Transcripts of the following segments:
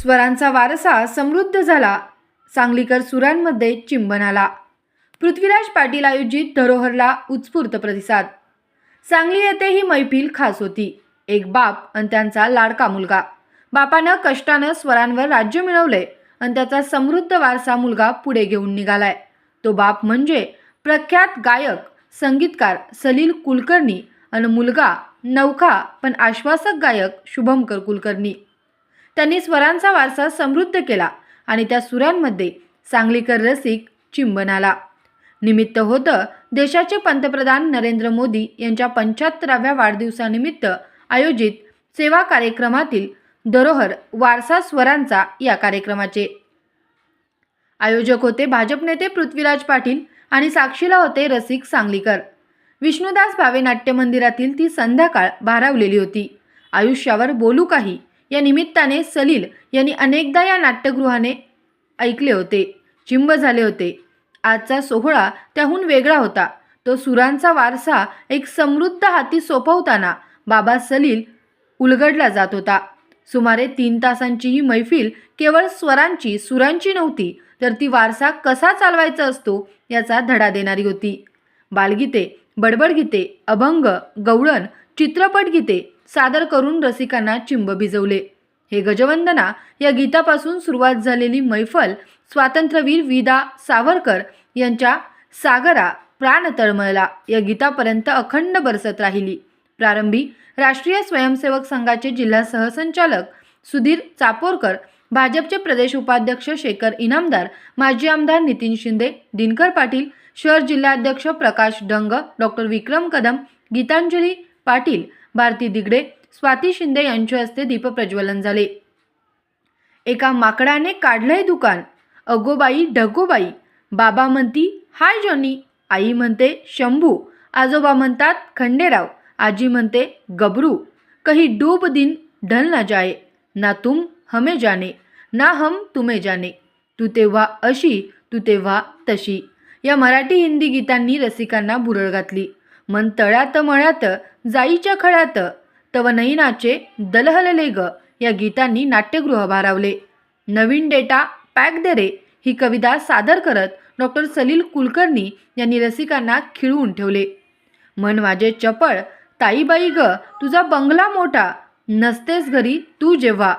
स्वरांचा वारसा समृद्ध झाला. सांगलीकर सुरांमध्ये चिंबन आला. पृथ्वीराज पाटील आयोजित धरोहरला उत्स्फूर्त प्रतिसाद. सांगली येथे ही मैफिल खास होती. एक बाप आणि त्यांचा लाडका मुलगा. बापानं कष्टानं स्वरांवर राज्य मिळवले आणि त्याचा समृद्ध वारसा मुलगा पुढे घेऊन निघालाय. तो बाप म्हणजे प्रख्यात गायक संगीतकार सलील कुलकर्णी आणि मुलगा नौखा पण आश्वासक गायक शुभमकर कुलकर्णी. त्यांनी स्वरांचा वारसा समृद्ध केला आणि त्या सुरांमध्ये सांगलीकर रसिक चिंबन आला. निमित्त होतं देशाचे पंतप्रधान नरेंद्र मोदी यांच्या पंच्याहत्तराव्या वाढदिवसानिमित्त आयोजित सेवा कार्यक्रमातील धरोहर वारसा स्वरांचा या कार्यक्रमाचे. आयोजक होते भाजप नेते पृथ्वीराज पाटील आणि साक्षीला होते रसिक सांगलीकर. विष्णुदास भावे नाट्य मंदिरातील ती संध्याकाळ भारावलेली होती. आयुष्यावर बोलू काही. या निमित्ताने सलील यांनी अनेकदा या नाट्यगृहाने ऐकले होते चिंब झाले होते. आजचा सोहळा त्याहून वेगळा होता. तो सुरांचा वारसा एक समृद्ध हाती सोपवताना बाबा सलील उलगडला जात होता. सुमारे तीन तासांची ही मैफिल केवळ स्वरांची सुरांची नव्हती तर ती वारसा कसा चालवायचा असतो याचा धडा देणारी होती. बालगीते बडबडगीते अभंग गवळण चित्रपटगीते सादर करून रसिकांना चिंब भिजवले. हे गजवंदना या गीतापासून सुरुवात झालेली मैफल स्वातंत्र्यवीर विदा सावरकर यांच्या सागरा प्राण तळमळला. या गीतापर्यंत अखंड बरसत राहिली. प्रारंभी राष्ट्रीय स्वयंसेवक संघाचे जिल्हा सहसंचालक सुधीर चापोरकर भाजपचे प्रदेश उपाध्यक्ष शेखर इनामदार माजी आमदार नितीन शिंदे दिनकर पाटील शहर जिल्हाध्यक्ष प्रकाश डंग डॉक्टर विक्रम कदम गीतांजली पाटील भारती दिगडे स्वाती शिंदे यांच्या हस्ते दीपप्रज्वलन झाले. एका माकडाने काढलंय दुकान. अगोबाई ढगोबाई बाबा म्हणती हाय जॉनी. आई म्हणते शंभू. आजोबा म्हणतात खंडेराव. आजी म्हणते गबरू. कही डूब दिन ढल ना जाए ना तुम हमें जाने ना हम तुम्हे जाने. तू तेव्हा अशी तू तेव्हा तशी. या मराठी हिंदी गीतांनी रसिकांना बुरळ घातली. मन तळ्यात मळ्यात जाईच्या खळ्यात. तव नैनाचे दलहलले ग या गीतांनी नाट्यगृह भारावले. नवीन डेटा पॅक दे रे ही कविता सादर करत डॉक्टर सलील कुलकर्णी यांनी रसिकांना खिळवून ठेवले. मन माझे चपळ ताईबाई ग तुझा बंगला मोठा नसतेस घरी तू जेव्हा.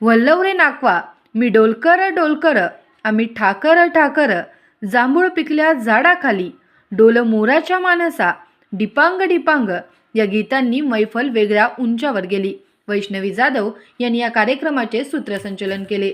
वल्लव रे नाकवा मी डोलकर डोलकर आम्ही ठाकर ठाकर. जांभूळ पिकल्या झाडाखाली डोल मोराच्या मानसा. डिपांग डिपांग या गीतांनी मैफल वेगळ्या उंचावर गेली. वैष्णवी जाधव यांनी या कार्यक्रमाचे सूत्रसंचलन केले.